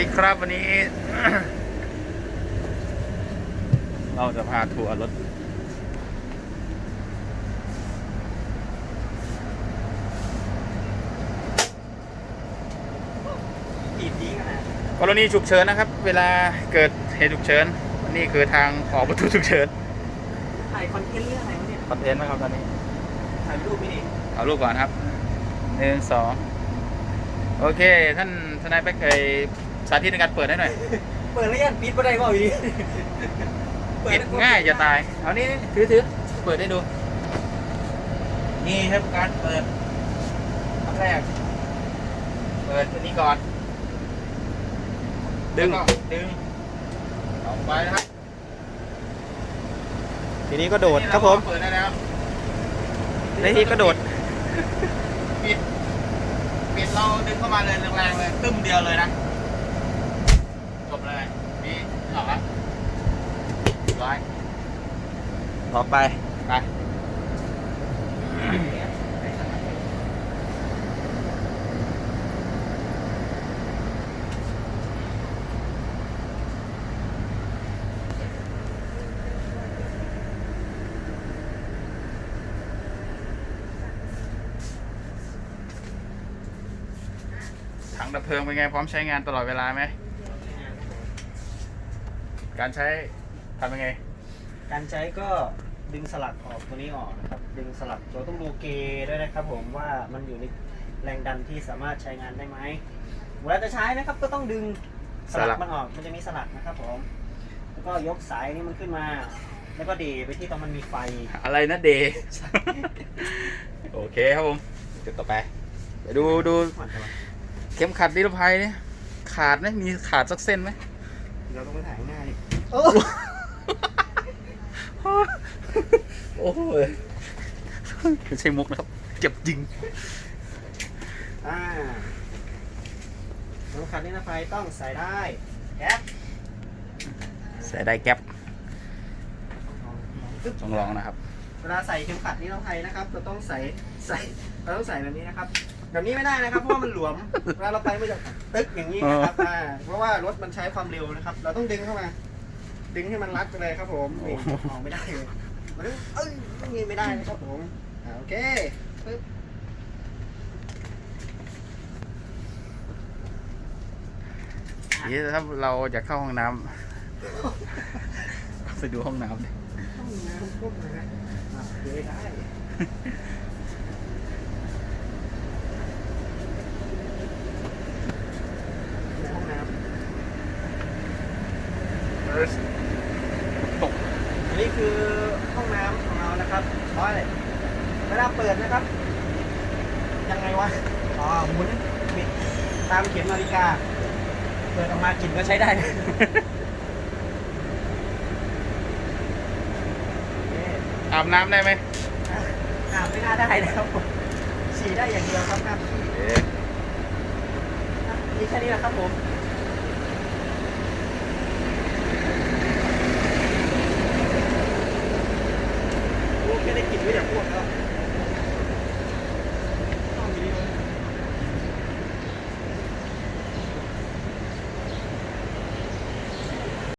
ดีครับวันนี้ เราจะพาทัวร์รถตีบดีขนาดกรณีฉุกเฉินนะครับ เวลาเกิดเหตุฉุกเฉินนี่คือทางออกประตูฉุกเฉินถ่ายคอนเทนต์เรื่องอะไรวะเนี่ยคอนเทนต์ไหมครับตอนนี้ถ่ายรูปไม่ดีเอารูปก่อนครับหนึ่งสองโอเค ท่านทนายแป๊กเอย สาธิตในการเปิดให้หน่อย เปิดแล้วยันปิดบ่ได้บ่อีเปิดง่ายจะตาย เอานี่ถือถือเปิดให้ดู นี่ครับการเปิดขั้นแรก เปิดตัวนี้ก่อน ดึงก็ดึงออกไปนะครับ ทีนี้ก็โดดครับผม เปิดได้แล้วในที่ก็โดด ปิด ปิดเราดึงเข้ามาเลยแรงๆเลย ตึ้มเดียวเลยนะ จบเลยนี่ออกแล้วร้อย ออกไป ไป ถังดับเพลิงเป็นไงพร้อมใช้งานตลอดเวลาไหม การใช้ทำยังไง การใช้ก็ดึงสลักออกตัวนี้ออกนะครับ ดึงสลักเราต้องดูเกย์ด้วยนะครับ ผมว่ามันอยู่ในแรงดันที่สามารถใช้งานได้ไหมเวลาจะใช้นะครับก็ต้องดึงสสลัลักกมันออกมันจะมีสลักนะครับผมแล้วก็ยกสายนี้มันขึ้นมา แล้วก็เดไปที่ตรงมันมีไฟอะไรนะเดย์โอเคครับผมจุดต่อไปไปดูดูเข็มขัดนิรภัยเนี่ยขาดไหมมีขาดสักเส้นไหมเราต้องไปถ่ายหน้าดิ โอ้โหไม่ใช่มุกนะครับ เจ็บจริง อ่าสำคัญนี่นะไฟต้องใส่ได้แก๊ปใส่ได้แก๊ปปึ๊บต้องลองนะครับ เวลาใส่เข็มขัดนิรภัยนะครับ เราต้องใส่ใส่เราต้องใส่แบบนี้นะครับ แบบนี้ไม่ได้นะครับ เพราะว่ามันหลวมเวลาเราไปมันจะตึกอย่างนี้นะครับอ่าเพราะว่ารถมันใช้ความเร็วนะครับ เราต้องดึงเข้ามา ดึงให้มันรัดไปเลยครับผมนี่ออกไม่ได้เลยมันต้องเอ้ยอย่างนี้ไม่ได้นะครับผมอ่าโอเคปึ๊บนี่ถ้าเราจะเข้าห้องน้ำไปดูห้องน้ำดิห้องน้ำก้มนะฮะอะเดี๋ยวได้ในห้องน้ำตกอั นนี้คือห้องน้ำของเรานะครับร้อยเลยเวลาเปิดนะครับ ยังไงวะ อ๋อหมุนบิดตามเข็มนาฬิกา เปิดออกมากลิ่นก็ใช้ได้เลยนี่อาบน้ำได้ไหมอาบไม่น่าได้นะครับผมฉี่ได้อย่างเดียวครับครับเอ๊ะมีแค่นี้แหละครับผมโ